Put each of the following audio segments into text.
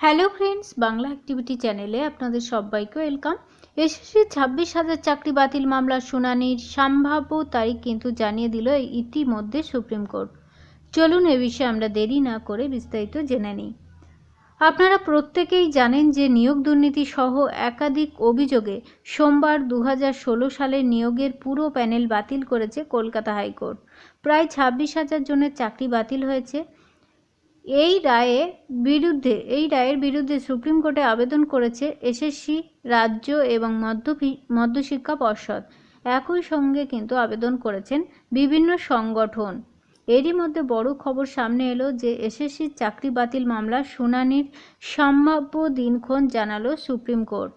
Hello friends Bangla activity চ্যানেলে আপনাদের সবাইকে ওয়েলকাম এসএসসি ছাব্বিশ হাজার চাকরি বাতিল মামলার শুনানির সম্ভাব্য তারিখ কিন্তু জানিয়ে দিল ইতিমধ্যে সুপ্রিম কোর্ট চলুন এ বিষয়ে আমরা দেরি না করে বিস্তারিত জেনে নিই। আপনারা প্রত্যেকেই জানেন যে নিয়োগ দুর্নীতি সহ একাধিক অভিযোগে সোমবার দু হাজার ষোলো সালে নিয়োগের পুরো প্যানেল বাতিল করেছে কলকাতা হাইকোর্ট। প্রায় ছাব্বিশ হাজার জনের চাকরি বাতিল হয়েছে। এই রায়ে বিরুদ্ধে, এই রায়ের বিরুদ্ধে সুপ্রিম কোর্টে আবেদন করেছে এসএসসি রাজ্য এবং মধ্য মধ্যশিক্ষা পর্ষদ। একই সঙ্গে কিন্তু আবেদন করেছেন বিভিন্ন সংগঠন। এরই মধ্যে বড় খবর সামনে এলো যে এসএসসির চাকরি বাতিল মামলার শুনানির সম্ভাব্য দিনক্ষণ জানালো সুপ্রিম কোর্ট।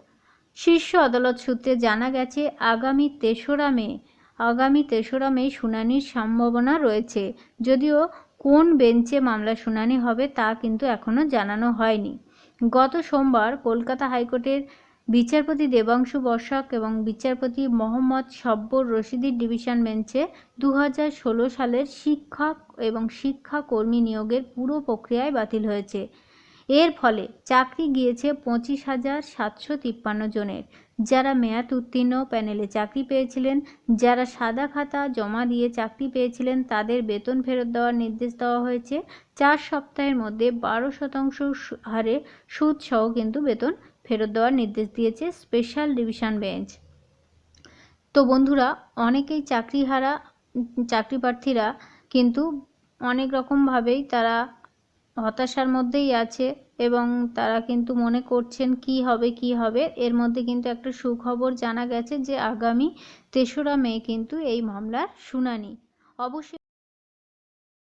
শীর্ষ আদালত সূত্রে জানা গেছে, আগামী তেসরা মে, আগামী তেসরা মে শুনানির সম্ভাবনা রয়েছে। যদিও কোন বেঞ্চে মামলা শুনানি হবে তা কিন্তু এখনও জানানো হয়নি। গত সোমবার কলকাতা হাইকোর্টের বিচারপতি দেবাংশু বর্ষক এবং বিচারপতি মোহাম্মদ সব্বর রশিদির ডিভিশন বেঞ্চে দু হাজার ষোলো সালের শিক্ষক এবং শিক্ষাকর্মী নিয়োগের পুরো প্রক্রিয়ায় বাতিল হয়েছে। এর ফলে চাকরি গিয়েছে পঁচিশ হাজার সাতশো তিপ্পান্ন জনের। যারা মেয়াদ উত্তীর্ণ প্যানেলে চাকরি পেয়েছিলেন, যারা সাদা খাতা জমা দিয়ে চাকরি পেয়েছিলেন, তাদের বেতন ফেরত দেওয়ার নির্দেশ দেওয়া হয়েছে। চার সপ্তাহের মধ্যে বারো শতাংশ হারে সুদ সহ কিন্তু বেতন ফেরত দেওয়ার নির্দেশ দিয়েছে স্পেশাল ডিভিশন বেঞ্চ। তো বন্ধুরা, অনেকেই চাকরিহারা চাকরি প্রার্থীরা কিন্তু অনেক রকমভাবেই তারা হতাশার মধ্যেই আছে। এবং তারা কিন্তু মনে করছেন কি হবে কি হবে। এর মধ্যে কিন্তু একটা সুখবর জানা গেছে যে আগামী তেসরা মে কিন্তু এই মামলার শুনানি। অবশ্যই